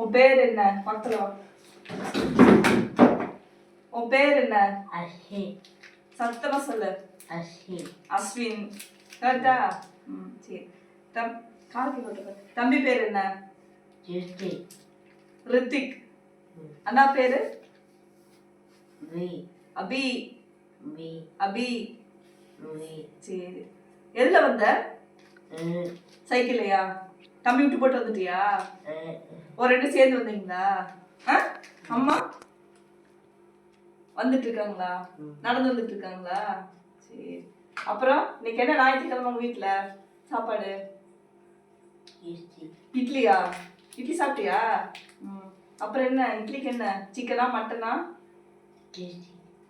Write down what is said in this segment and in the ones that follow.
உன் பேர் என்ன? பக்கத்துல உன் பேர் என்ன? அஸ்வி சத்தமா சொல்லு. அஸ்வி அஸ்வின். கரெக்டா ம் சரி. தம் கார்த்தி போட்டு தம்பி பேர் என்ன? ஜிஸ்டி ரித்திக். அண்ணா பேரு? அபி. அபி. சரி. எதுல வந்த? சைக்கிள்லையா? தம்பி விட்டு போட்டு வந்துட்டியா? ஒரு ரெண்டு சேர்ந்து வந்தீங்களா? அம்மா? வந்துட்டு இருக்காங்களா நடந்து வந்துட்டு இருக்காங்களா சரி. அப்புறம் இன்னைக்கு என்ன? ஞாயிற்றுக்கிழமை உங்க வீட்ல? சாப்பாடு? இட்லியா? இட்லி சாப்பிட்டியா? அப்புறம் என்ன? இட்லிக்கு என்ன? சிக்கனா மட்டனா?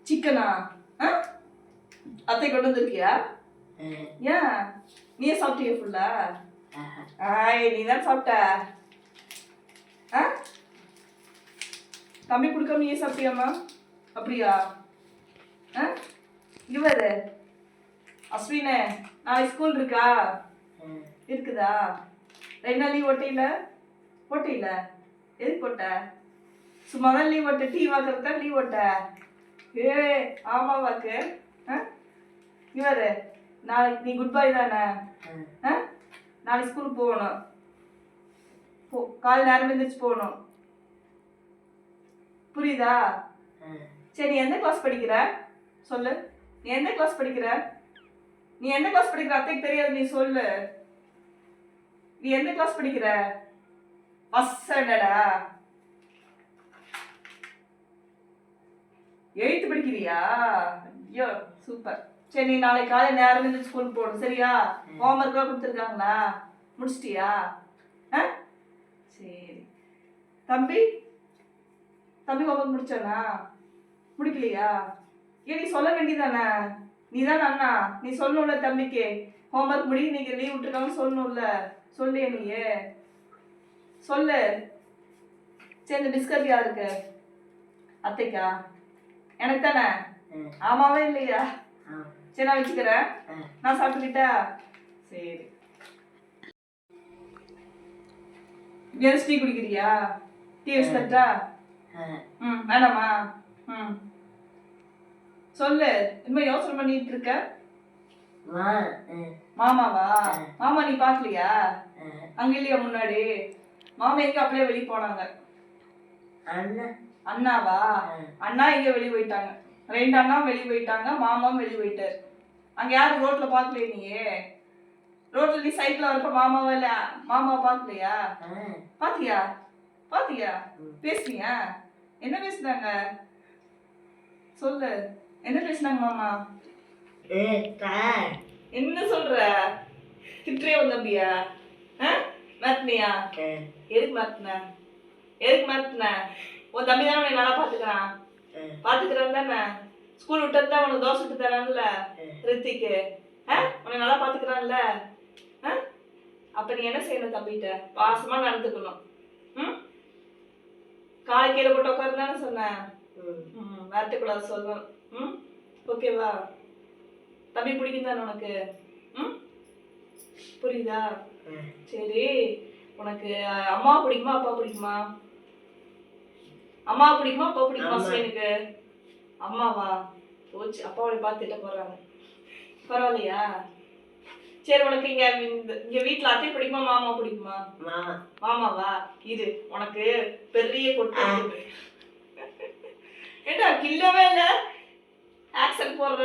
சிக்கனா? அத்தை கொண்டு வந்திருக்கியா? ஏன்? நீயே சாப்பிட்டியா ஃபுல்லா ஆய் நீ தான் சாப்பிட்ட? ஆ தம்பி கொடுக்காம நீயே சாப்பிட்டியாம்மா? அப்படியா? ஆ பாரு. அஸ்வினே நாளைக்கு ஸ்கூல் இருக்கா? இருக்குதா? ரெண்டு நாள் லீவ் ஒட்டையில ஒட்டையில எதுக்கு போட்ட சும்மா தான் லீவ் ஒட்ட டீ வாக்குறது தான் லீவ் ஒட்ட ஏ ஆமா வாக்கு இவரு நாளைக்கு நீ குட் பை தானே ஆ நாளைக்கு ஸ்கூலுக்கு போகணும். போ காலை நேரம் எந்திரிச்சு போகணும். புரியுதா? சரி நீ எந்த கிளாஸ் படிக்கிற? சொல்லு. நீ எந்த கிளாஸ் படிக்கிற? நீ எந்த கிளாஸ் படிக்கிற? அத்தைக்கு தெரியாது நீ சொல்லு. நீ எந்த கிளாஸ் படிக்கிற? ஃபஸ்ட் ஸ்டாண்டர்டா எயித்து படிக்கிறியா? ஐயோ சூப்பர் சரி நீ நாளைக்கு காலை நேரம் இருந்து ஸ்கூல் போகணும் சரியா? ஹோம்ஒர்க்லாம் கொடுத்துருக்காங்களா? முடிச்சிட்டியா? ஆ? சரி. தம்பி? தம்பி ஹோம்ஒர்க் முடிச்சானா? முடிக்கலையா? ஏன் நீ சொல்ல வேண்டியதானே நீ தான் அண்ணா. நீ சொல்லணும்ல தம்பிக்கு. ஹோம்ஒர்க் முடி இன்னைக்கு லீவ் விட்டுருக்காங்கன்னு சொல்லணும்ல. சொல்லியே நீயே? சொல்லு. சரி இந்த பிஸ்கட் யாருக்கு? அத்தைக்கா? எனக்கு தானே ஆமாவே இல்லையா? சரி நான் வச்சுக்கிறேன். நான் சாப்பிட்டுக்கிட்டா? சரி. டீ குடிக்கிறியா? டீ வச்சு தட்டா ம். வேணாமா? ம். சொல்லு இன்னும் யோசனை பண்ணிட்டு இருக்க. மாமாவா? மாமா நீ பார்க்கலையா அங்க இல்லையா முன்னாடி? மாமா எங்க அப்படியே வெளியே போனாங்க. அண்ணாவா? அண்ணா இங்க வெளியே போயிட்டாங்க. ரெண்டு அண்ணா வெளியே போயிட்டாங்க மாமாவும் வெளியே போயிட்டாரு. அங்க யாரும் ரோட்ல பார்க்கலையே நீயே ரோட்ல நீ சைக்கிள் வரப்ப மாமாவா இல்ல மாமாவை பார்க்கலையா பாத்தியா? பாத்தியா? பேசுனியா? என்ன பேசுனாங்க? சொல்லு. என்ன பேசுனாங்க மாமா? என்ன சொல்ற? திட்டே வந்தம்பியா மாத்தினியா எதுக்கு மாத்தின எதுக்கு மாத்தின உன் தம்பி தானே நல்லா பாத்துக்கிறான். பாத்துக்கிறான் தானே? ஸ்கூல் விட்டது தான் உனக்கு தோசை சுட்டு தரான்ல ரித்திக்கு. உன்னை நல்லா பாத்துக்கிறான்ல. அப்ப நீ என்ன செய்யணும் தம்பிகிட்ட? பாசமா நடந்துக்கணும். ம்? காலை கீழே போட்டு உட்காரு தானே சொன்னேன் ம். விரட்டக்கூடாது சொல்லணும். ம்? ஓகேவா தம்பி பிடிக்கும் தானே உனக்கு? ம்? புரியுதா? சரி. உனக்கு அம்மா பிடிக்குமா அப்பா பிடிக்குமா? அம்மா பிடிக்குமா அப்பா பிடிக்குமா. எனக்கு அம்மாவா? போச்சு. அப்பாவோட பார்த்து திட்ட போறாங்க. பரவாயில்லையா? சரி உனக்கு இங்க இங்க வீட்ல அத்தை பிடிக்குமா மாமா பிடிக்குமா? மாமாவா? இது உனக்கு பெரிய கொட்டு. ஏண்டா கில்லவே இல்ல? ஆக்சன் போடுற?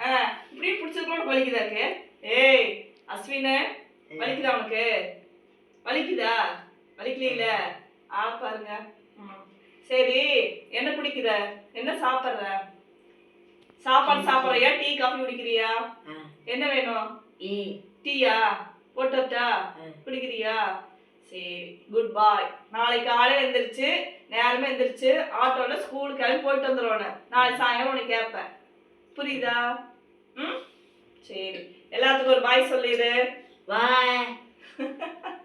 ஆ, இப்படியே பிடிச்சிருக்கணும் வலிக்குதா இருக்கு? ஏய் அஸ்வினு வலிக்குதா உனக்கு? வலிக்குதா? வலிக்கல ஆள பாருங்க. சரி என்ன குடிக்கிற? என்ன சாப்பிட்ற? சாப்பாடு சாப்பிட்றியா? டீ காஃபி குடிக்கிறியா? என்ன வேணும்? டீயா? போட்டா குடிக்கிறியா? சரி குட் பாய் நாளைக்கு காலையில எந்திரிச்சு நேரமே எந்திரிச்சு ஆட்டோல ஸ்கூலுக்கு கிளம்பி போயிட்டு வந்துடுவேன் நாளைக்கு சாயங்காலம் உனக்கு கேட்பேன். புரியுதா? ம்? சரி. எல்லாத்துக்கும் ஒரு பாய் சொல்லிடு. Bye.